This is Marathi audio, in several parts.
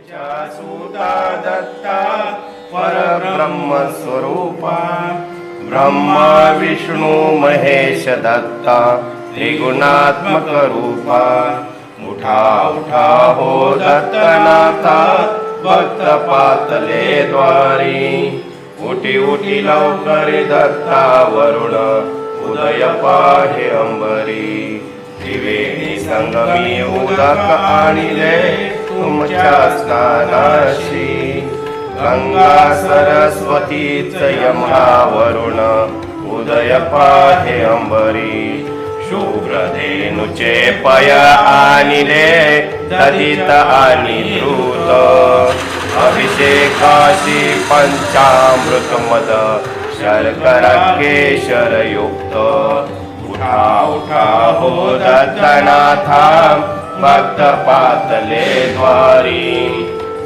सुता दत्ता परब्रह्मस्वरूपा। ब्रह्मा विष्णू महेश दत्ता त्रिगुणात्मक रूपा उठा उठा हो दत्तनाथा भक्त पातले द्वारी। उठी उठी लवकर दत्ता वरुण उदय पाहे अंबरी। त्रिवेणी संगमी उदक आणिले तुमच्या स्नानाशी गंगा सरस्वतीच यमुना वरुण उदय पाहे अंबरी। शुभ्र धेनुचे पय आणिले दलित आणि द्रुत अभिषेकाशी पंचामृत मद शर्करा केशर युक्त उठा उठा हो दत्तनाथा। भक्त पातले द्वारी.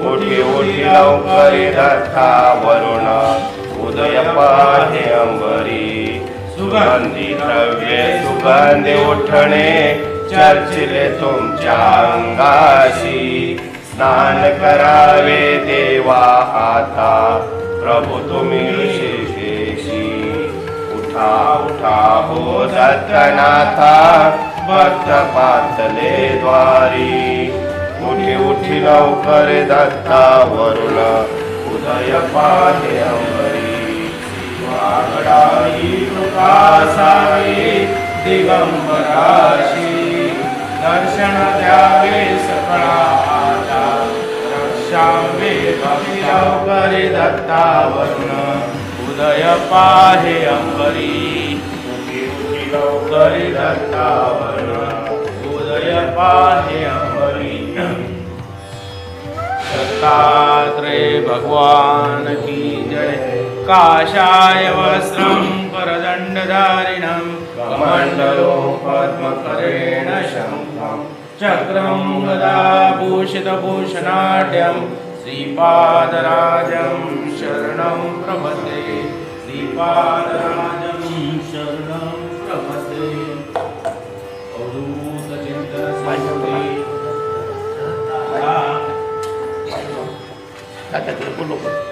उठी उठी लवकरी दत्ता वरुण उदय पाहे अंबरी. सुगंधी द्रव्ये सुगंधी उठणे. चर्चिले तुमच्या अंगाशी. स्नान करावे देवा आता. प्रभू तुम्ही शेषेशी उठा उठा हो दत्तनाथा. भक्त पातले द्वारी उठी उठी लवकर दत्ता वरुण उदय पाहे अंबरी. वागडाई कृपा साई दिगंबराशी. दर्शन द्यावे सकळा आता. रक्षावे भक्ती लवकर दत्ता वरुण उदय पाहे अंबरी. उठी उठी लवकर दत्ता वरुण पाहे अंबरी दत्तात्रेय भगवान की जय। काशाय वस्त्रं करदण्डधारिणं। कमण्डलो पद्मकरेण शङ्खं चक्रं गदाभूषितभूषणाढ्यं। श्रीपादराजं शरणं प्रभते श्रीपादराजं 我不聋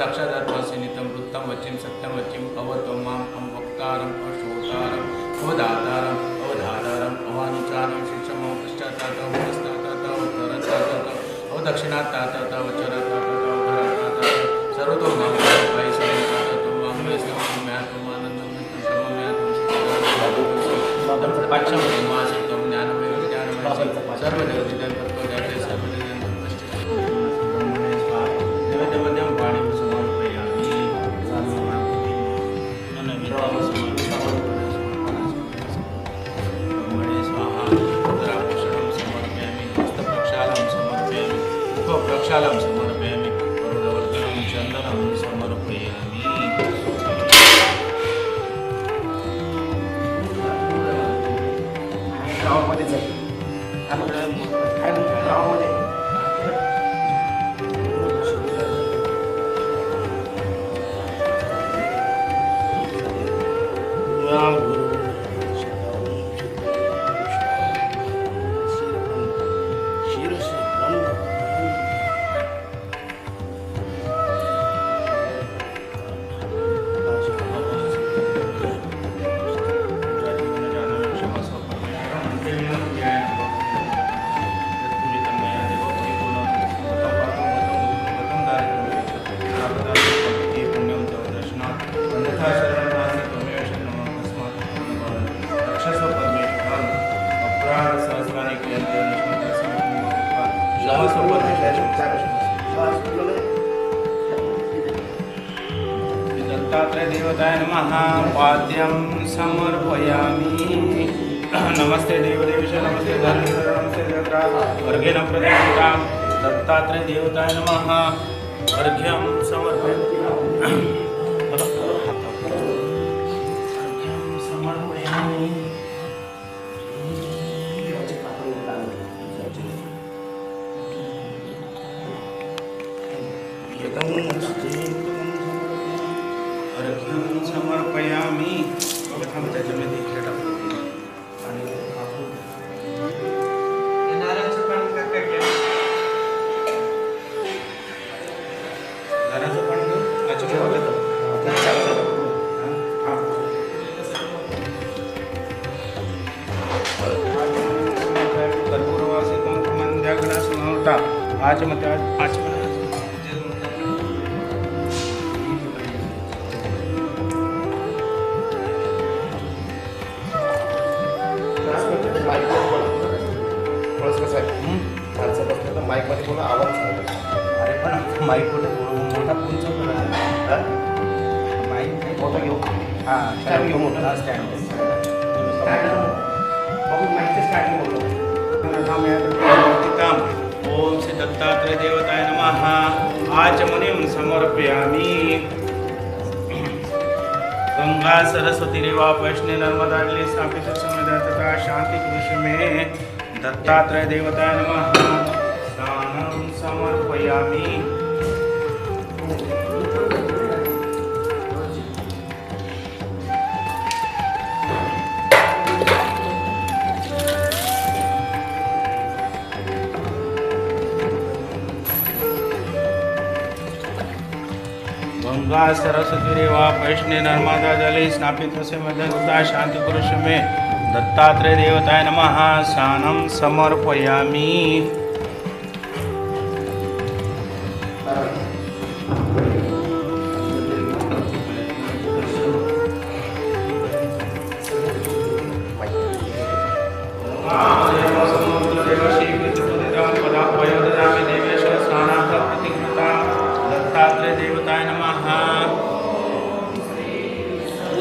त्वं साक्षादात्मासि नित्यं वृत्तं वच्चिं सत्यं वच्चिं अवत्वं माम् अं वक्तारम् अश्रोतारम् अवधातारम् अवधातारम् अवानुचारं शिक्षम् अवपश्चात्तातम् अवस्तातम् अवतरतातम् अवदक्षिणात्तातम् अवचरतातम् सर्वतो मां पायि सर्वतातम् मां वेस्तमं आनन्दं पाठ्यं ज्ञानमेव सर्वनिर्विधं पाद्यं समर्पयामि। नमस्ते देवदेवश नमस्ते धर्मेश्वर नमस्ते देवता। अर्घ्येन प्रदक्षिणां दत्तात्रय देवताय नमः। अर्घ्यं समर्पयामि। 我们在这里 हाँ ओम श्री दत्तात्रय देवताय नमः। आचमनीं समर्पयामि। गंगा सरस्वती रेवा वैष्णव नर्मदा जले स्थापित तथा शांति पुरुष में दत्तात्रय देवताय नमः। स्नानं समर्पयामि। गंगा सरस्वती रेवा वैष्णव नर्मदा जले स्नापित मध्य शांति पुरुष में दत्तात्रय देवताय नमः स्नानं समर्पयामि दत्तात्रय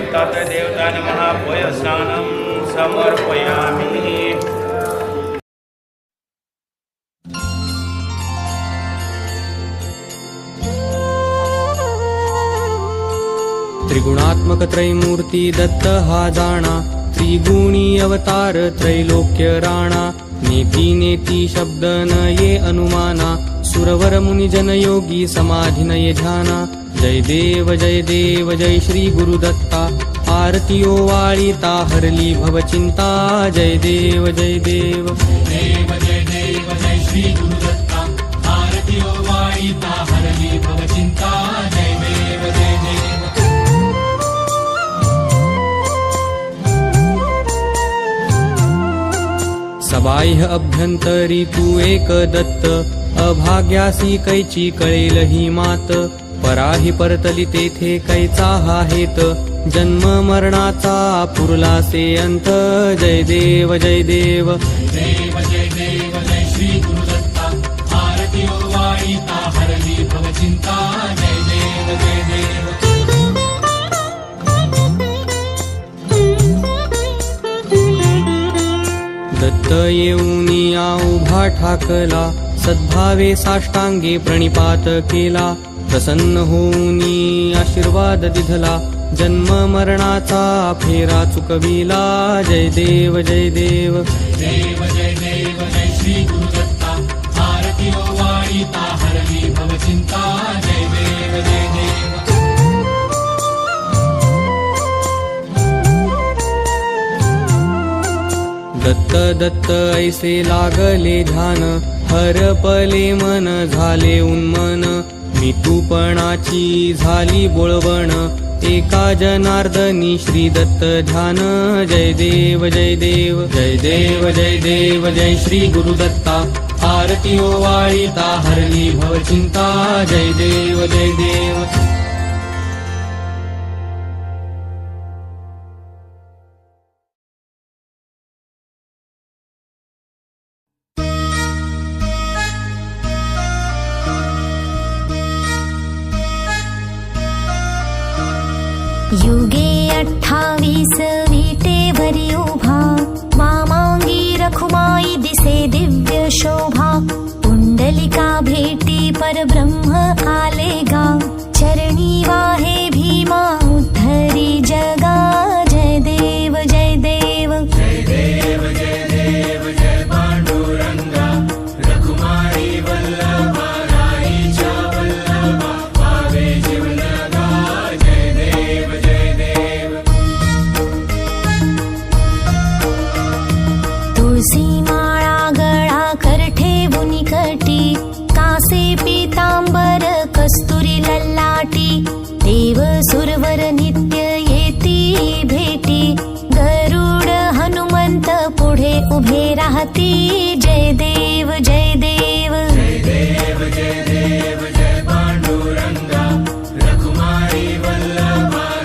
ओम श्री समर्पयामि। त्रिगुणात्मक त्रैमूर्ती दत्त हा जाणा त्रिगुणी अवतार त्रैलोक्य राणा नेती नेती शब्द न ये अनुमाना सुरवर मुनिजन योगी समाधी न ये ध्याना जय देव जय देव जय श्री गुरुदत्ता आरती ओवाळीता हरली भवचिंता जय देव जय देव। देव जय देव जय श्री गुरुदत्ता हरली जय देव जय देव। सबाह्य अभ्यंतरी तू एक दत्त। अभाग्यासी कैची कळेल ही मात. पराही परतली तेथे कैचा हा हेत. जन्म मरणाचा पुरला से अंत. जय देव जय देव. जय देव जय श्री हरली भवचिंता जय देव जय देव दत्त येऊनिया उभा ठाकला. सद्भावे साष्टांगे प्रणिपात केला. प्रसन्न होऊनी आशीर्वाद दिधला. जन्म मरणाचा फेरा चुकविला. जय देव जय देव. देव जय देव जय श्री गुरुदत्ता हरली भवचिंता जय देव जय देव दत्त दत्त ऐसे लागले ध्यान. हरपले मन झाले उन्मन. मितूपणाची झाली बोळवण. एका जनार्दनी श्री दत्त ध्यान. जय देव जय देव जय देव जय देव जय श्री गुरुदत्ता आरती ओ वाळीता हरली भवचिंता जय देव जय देव. युगे अट्ठावीसवीते भरि उभा। मामाङ्गीरखुमाई दिसे दिव्य शोभा। कुण्डलिका भेटी परब्रह्म आलेगा। गरुड जय देव.